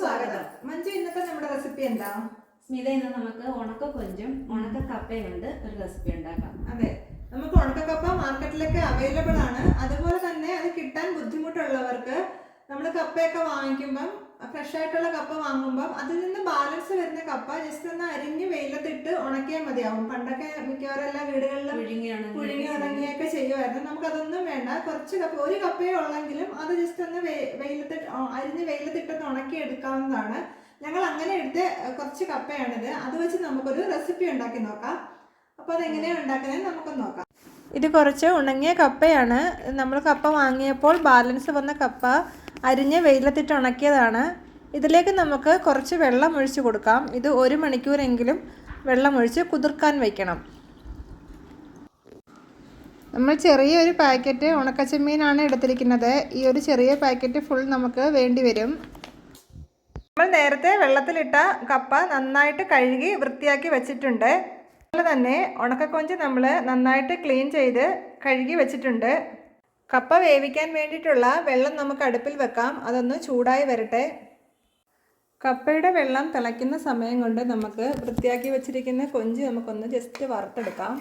സ്വാഗതം. മഞ്ജു ഇന്നത്തെ നമ്മുടെ റെസിപ്പി എന്താ? സ്മിത ഇന്ന് നമുക്ക് ഉണക്ക കൊഞ്ചും ഉണക്ക കപ്പയും കൊണ്ട് ഒരു റെസിപ്പി ഉണ്ടാക്കാം. അതെ. നമുക്ക് ഉണക്കക്കപ്പ മാർക്കറ്റിലൊക്കെ അവൈലബിൾ ആണ്. അതുപോലെ തന്നെ അത് കിട്ടാൻ ബുദ്ധിമുട്ടുള്ളവർക്ക് നമ്മൾ കപ്പയൊക്കെ വാങ്ങിക്കുമ്പം ഫ്രഷ് ആയിട്ടുള്ള കപ്പ വാങ്ങുമ്പം അതിൽ നിന്ന് ബാലൻസ് വരുന്ന കപ്പ ജസ്റ്റ് ഒന്ന് അരിഞ്ഞ് വെയിലത്തിട്ട് ഉണക്കിയാൽ മതിയാവും. പണ്ടൊക്കെ മിക്കവാറും എല്ലാ വീടുകളിലും പുഴുങ്ങി ഉണങ്ങിയൊക്കെ ചെയ്യുമായിരുന്നു. നമുക്കതൊന്നും വേണ്ട. കുറച്ച് കപ്പ ഒരു കപ്പയേ ഉള്ളെങ്കിലും അത് ജസ്റ്റ് ഒന്ന് വെയിലത്തിട്ട് അരിഞ്ഞ് വെയിലത്തിട്ടൊന്ന് ഉണക്കി എടുക്കാവുന്നതാണ്. ഞങ്ങൾ അങ്ങനെ എടുത്ത കുറച്ച് കപ്പയാണിത്. അത് വെച്ച് നമുക്കൊരു റെസിപ്പി ഉണ്ടാക്കി നോക്കാം. അപ്പോൾ അതെങ്ങനെയാണ് ഉണ്ടാക്കുന്നത് നമുക്കൊന്ന് നോക്കാം. ഇത് കുറച്ച് ഉണങ്ങിയ കപ്പയാണ്. നമ്മൾ കപ്പ വാങ്ങിയപ്പോൾ ബാലൻസ് വന്ന കപ്പ അരിഞ്ഞ് വെയിലത്തിട്ട് ഉണക്കിയതാണ്. ഇതിലേക്ക് നമുക്ക് കുറച്ച് വെള്ളം ഒഴിച്ച് കൊടുക്കാം. ഇത് ഒരു മണിക്കൂറെങ്കിലും വെള്ളം ഒഴിച്ച് കുതിർക്കാൻ വയ്ക്കണം നമ്മൾ ചെറിയൊരു പാക്കറ്റ് ഉണക്കച്ചെമ്മീനാണ് എടുത്തിരിക്കുന്നത്. ഈ ഒരു ചെറിയ പാക്കറ്റ് ഫുൾ നമുക്ക് വേണ്ടി വരും. നമ്മൾ നേരത്തെ വെള്ളത്തിലിട്ട കപ്പ നന്നായിട്ട് കഴുകി വൃത്തിയാക്കി വെച്ചിട്ടുണ്ട്. അതുപോലെ തന്നെ ഉണക്കക്കൊഞ്ച് നമ്മൾ നന്നായിട്ട് ക്ലീൻ ചെയ്ത് കഴുകി വെച്ചിട്ടുണ്ട്. കപ്പ വേവിക്കാൻ വേണ്ടിയിട്ടുള്ള വെള്ളം നമുക്ക് അടുപ്പിൽ വെക്കാം. അതൊന്ന് ചൂടായി വരട്ടെ. കപ്പയുടെ വെള്ളം തിളയ്ക്കുന്ന സമയം കൊണ്ട് നമുക്ക് വൃത്തിയാക്കി വെച്ചിരിക്കുന്ന കൊഞ്ച് നമുക്കൊന്ന് ജസ്റ്റ് വറുത്തെടുക്കാം.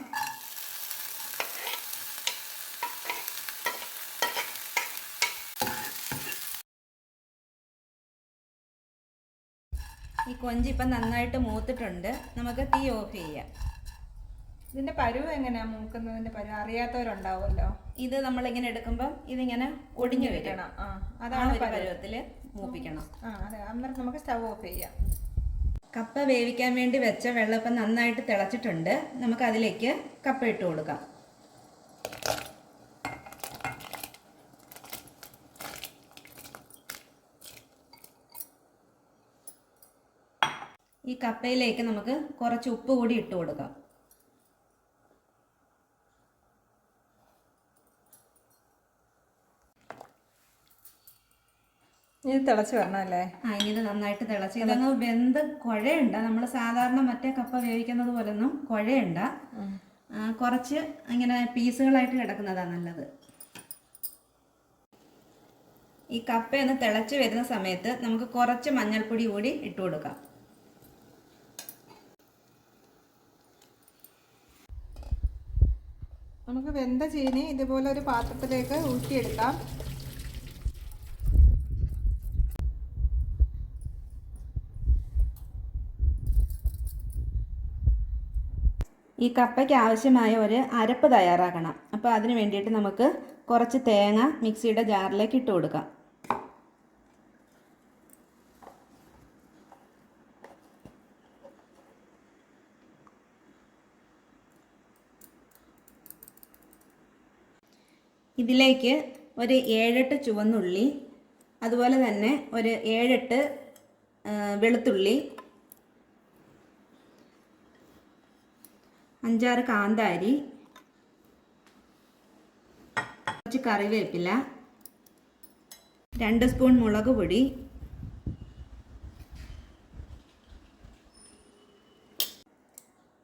ഈ കൊഞ്ച് ഇപ്പം നന്നായിട്ട് മൂത്തിട്ടുണ്ട്. നമുക്ക് തീ ഓഫ് ചെയ്യാം. ഇതിന്റെ പരുവ് എങ്ങനെയാ? മൂക്കുന്നതിന്റെ പരുവ് അറിയാത്തവരുണ്ടാവുമല്ലോ. ഇത് നമ്മളിങ്ങനെ എടുക്കുമ്പം ഇതിങ്ങനെ ഒടിഞ്ഞു വരണം. ആ അതാണ് പരുവത്തിൽ പരുവത്തിൽ മൂപ്പിക്കണം. ആ അതെ. അന്നേരം നമുക്ക് സ്റ്റവ് ഓഫ് ചെയ്യാം. കപ്പ വേവിക്കാൻ വേണ്ടി വെച്ച വെള്ളം ഇപ്പം നന്നായിട്ട് തിളച്ചിട്ടുണ്ട്. നമുക്ക് അതിലേക്ക് കപ്പ ഇട്ട് കൊടുക്കാം. ഈ കപ്പയിലേക്ക് നമുക്ക് കുറച്ച് ഉപ്പ് കൂടി ഇട്ട് കൊടുക്കാം. ഇത് തിളച്ച് വരണം അല്ലേ? ആ ഇനി ഇത് നന്നായിട്ട് തിളച്ച്. ഇതൊന്ന് വെന്ത് കുഴയുണ്ട. നമ്മൾ സാധാരണ മറ്റേ കപ്പ വേവിക്കുന്നത് പോലൊന്നും കുഴയുണ്ട. കുറച്ച് ഇങ്ങനെ പീസുകളായിട്ട് കിടക്കുന്നതാണ് നല്ലത്. ഈ കപ്പ ഒന്ന് തിളച്ച് വരുന്ന സമയത്ത് നമുക്ക് കുറച്ച് മഞ്ഞൾപ്പൊടി കൂടി ഇട്ട് കൊടുക്കാം. നമുക്ക് വെന്ത ചീനി ഇതുപോലെ ഒരു പാത്രത്തിലേക്ക് ഊറ്റിയെടുക്കാം. ഈ കപ്പയ്ക്ക് ആവശ്യമായ ഒരു അരപ്പ് തയ്യാറാക്കണം. അപ്പോൾ അതിന് വേണ്ടിയിട്ട് നമുക്ക് കുറച്ച് തേങ്ങ മിക്സിയുടെ ജാറിലേക്ക് ഇട്ട് കൊടുക്കാം. ഇതിലേക്ക് ഒരു ഏഴെട്ട് ചുവന്നുള്ളി അതുപോലെ തന്നെ ഒരു ഏഴെട്ട് വെളുത്തുള്ളി അഞ്ചാറ് കാന്താരി കുറച്ച് കറിവേപ്പില രണ്ട് സ്പൂൺ മുളക് പൊടി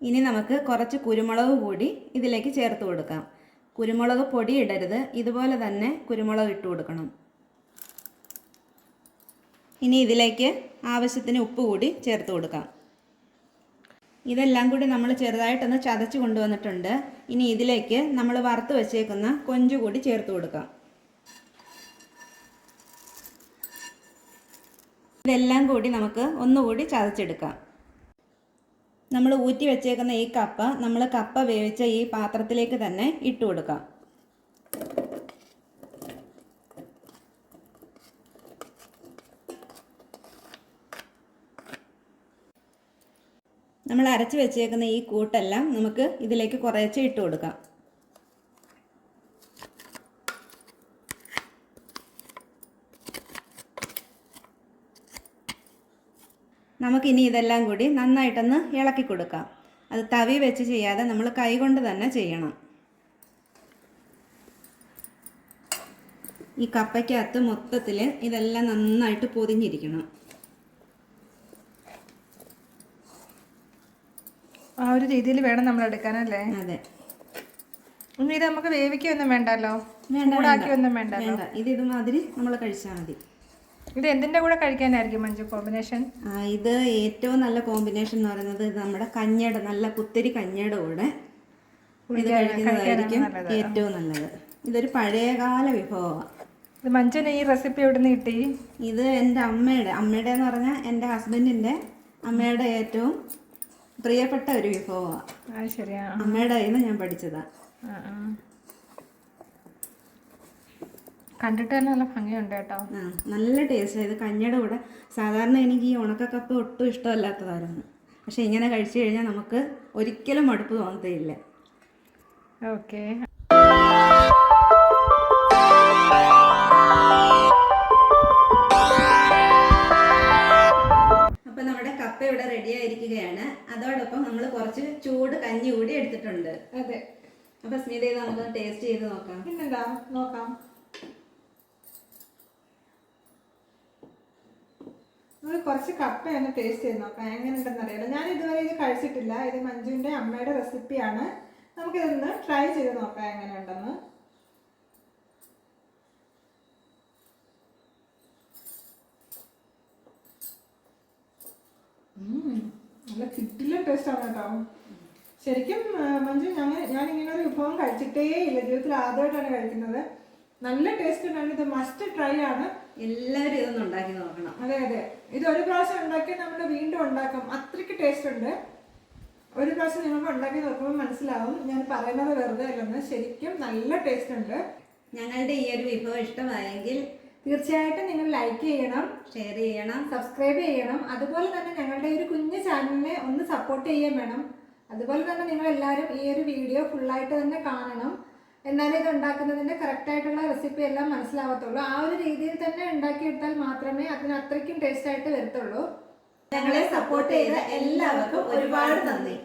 ഇനി നമുക്ക് കുറച്ച് കുരുമുളക് കൂടി ഇതിലേക്ക് ചേർത്ത് കൊടുക്കാം. കുരുമുളക് പൊടി ഇടരുത് ഇതുപോലെ തന്നെ കുരുമുളക് ഇട്ട് കൊടുക്കണം. ഇനി ഇതിലേക്ക് ആവശ്യത്തിന് ഉപ്പ് കൂടി ചേർത്ത് കൊടുക്കാം. ഇതെല്ലാം കൂടി നമ്മൾ ചെറുതായിട്ടൊന്ന് ചതച്ച് കൊണ്ടുവന്നിട്ടുണ്ട്. ഇനി ഇതിലേക്ക് നമ്മൾ വറുത്ത് വെച്ചേക്കുന്ന കൊഞ്ചു കൂടി ചേർത്ത് കൊടുക്കാം. ഇതെല്ലാം കൂടി നമുക്ക് ഒന്നുകൂടി ചതച്ചെടുക്കാം. നമ്മൾ ഊറ്റി വെച്ചേക്കുന്ന ഈ കപ്പ നമ്മൾ കപ്പ വേവിച്ച ഈ പാത്രത്തിലേക്ക് തന്നെ ഇട്ട് കൊടുക്കാം. നമ്മൾ അരച്ച് വെച്ചേക്കുന്ന ഈ കൂട്ടെല്ലാം നമുക്ക് ഇതിലേക്ക് കുറേശ്ശെ ഇട്ട് കൊടുക്കാം. നമുക്കിനി ഇതെല്ലാം കൂടി നന്നായിട്ടൊന്ന് ഇളക്കി കൊടുക്കാം. അത് തവി വെച്ച് ചെയ്യാതെ നമ്മൾ കൈകൊണ്ട് തന്നെ ചെയ്യണം. ഈ കപ്പയ്ക്കകത്ത് മൊത്തത്തിൽ ഇതെല്ലാം നന്നായിട്ട് പൊതിഞ്ഞിരിക്കണം ആ ഒരു രീതിയിൽ വേണം നമ്മൾ എടുക്കാനല്ലേ? അതെ. ഇനി ഇത് നമുക്ക് വേവിക്കൊന്നും വേണ്ടല്ലോ? ഒന്നും ചൂടാക്കിയൊന്നും വേണ്ട. ഇത് ഇതുമാതിരി നമ്മൾ കഴിച്ചാൽ മതി. ഇത് എന്തിന്റെ കൂടെ കഴിക്കാനായിരിക്കും മഞ്ജു കോമ്പിനേഷൻ? ഇത് ഏറ്റവും നല്ല കോമ്പിനേഷൻ എന്ന് പറയുന്നത് നമ്മുടെ കഞ്ഞട നല്ല കുത്തിരി കഞ്ഞട കൂടെ ഇത് കഴിക്കുന്നതായിരിക്കും ഏറ്റവും നല്ലത്. ഇതൊരു പഴയകാല വിഭവമാണ് ഇത് മഞ്ജുവിന് ഈ റെസിപ്പി എവിടെ നിന്ന് കിട്ടി? ഇത് എന്റെ അമ്മയുടെ അമ്മയുടെ എന്ന് പറഞ്ഞാൽ എന്റെ ഹസ്ബൻഡിന്റെ അമ്മയുടെ ഏറ്റവും പ്രിയപ്പെട്ട ഒരു വിഭവമാണ് ശരിയാ. അമ്മയുടെ കയ്യിൽ നിന്ന് ഞാൻ ആ. കണ്ടിട്ട് തന്നെ നല്ല ഭംഗിയുണ്ട് കേട്ടോ. നല്ല ടേസ്റ്റ്. ഇത് കഞ്ഞിയുടെ കൂടെ സാധാരണ എനിക്ക് ഈ ഉണക്കക്കപ്പ് ഒട്ടും ഇഷ്ടമല്ലാത്തതായിരുന്നു. പക്ഷെ ഇങ്ങനെ കഴിച്ചു കഴിഞ്ഞാൽ നമുക്ക് ഒരിക്കലും മടുപ്പ് തോന്നത്തില്ല ഓക്കെ. കപ്പ ഇവിടെ റെഡി ആയിരിക്കുകയാണ്. അതോടൊപ്പം നമ്മൾ കുറച്ച് ചൂട് കഞ്ഞി കൂടി എടുത്തിട്ടുണ്ട്. അതെ. അപ്പൊ സ്മിത ഇത് നമുക്ക് ടേസ്റ്റ് ചെയ്ത് നോക്കാം. പിന്നെന്താ? നോക്കാം. നമ്മൾ കുറച്ച് കപ്പ ഒന്ന് ടേസ്റ്റ് ചെയ്ത് നോക്കാം. എങ്ങനെയുണ്ടെന്ന് അറിയാലോ ഞാൻ ഇതുവരെ ഇത് കഴിച്ചിട്ടില്ല. ഇത് മഞ്ജുവിന്റെ അമ്മയുടെ റെസിപ്പിയാണ് നമുക്കിതൊന്ന് ട്രൈ ചെയ്ത് നോക്കാം എങ്ങനെയുണ്ടെന്ന്. ഉം, നല്ല കിട്ടില്ല ടേസ്റ്റാണ് കേട്ടോ. ശരിക്കും മഞ്ജു ഞങ്ങൾ ഞാൻ ഇങ്ങനെ ഒരു വിഭവം കഴിച്ചിട്ടേ ഇല്ല. ജീവിതത്തിൽ ആദ്യമായിട്ടാണ് കഴിക്കുന്നത്. നല്ല ടേസ്റ്റ് ഉണ്ടാണ് ഇത് മസ്റ്റ് ട്രൈ ആണ്. എല്ലാവരും ഇതൊന്നും ഉണ്ടാക്കി നോക്കണം. അതെ അതെ. ഇത് ഒരു പ്രാവശ്യം ഉണ്ടാക്കി നമ്മൾ വീണ്ടും ഉണ്ടാക്കും. അത്രയ്ക്ക് ടേസ്റ്റ് ഉണ്ട്. ഒരു പ്രാവശ്യം നിങ്ങൾക്ക് ഉണ്ടാക്കി നോക്കുമ്പോൾ മനസ്സിലാവും. ഞാൻ പറയുന്നത് വെറുതെ അല്ലെന്ന് ശരിക്കും നല്ല ടേസ്റ്റ് ഉണ്ട്. ഞങ്ങളുടെ ഈ ഒരു വിഭവം ഇഷ്ടമായെങ്കിൽ തീർച്ചയായിട്ടും നിങ്ങൾ ലൈക്ക് ചെയ്യണം ഷെയർ ചെയ്യണം സബ്സ്ക്രൈബ് ചെയ്യണം. അതുപോലെ തന്നെ ഞങ്ങളുടെ ഒരു കുഞ്ഞു ചാനലിനെ ഒന്ന് സപ്പോർട്ട് ചെയ്യാൻ വേണം. അതുപോലെ തന്നെ നിങ്ങൾ എല്ലാവരും ഈ ഒരു വീഡിയോ ഫുള്ളായിട്ട് തന്നെ കാണണം. എന്നാലേ ഇത് ഉണ്ടാക്കുന്നതിന്റെ കറക്റ്റായിട്ടുള്ള റെസിപ്പി എല്ലാം മനസ്സിലാവത്തുള്ളൂ. ആ ഒരു രീതിയിൽ തന്നെ ഉണ്ടാക്കിയെടുത്താൽ മാത്രമേ അതിന് അത്രയ്ക്കും ടേസ്റ്റ് ആയിട്ട് വരത്തുള്ളൂ. ഞങ്ങളെ സപ്പോർട്ട് ചെയ്ത എല്ലാവർക്കും ഒരുപാട് നന്ദി.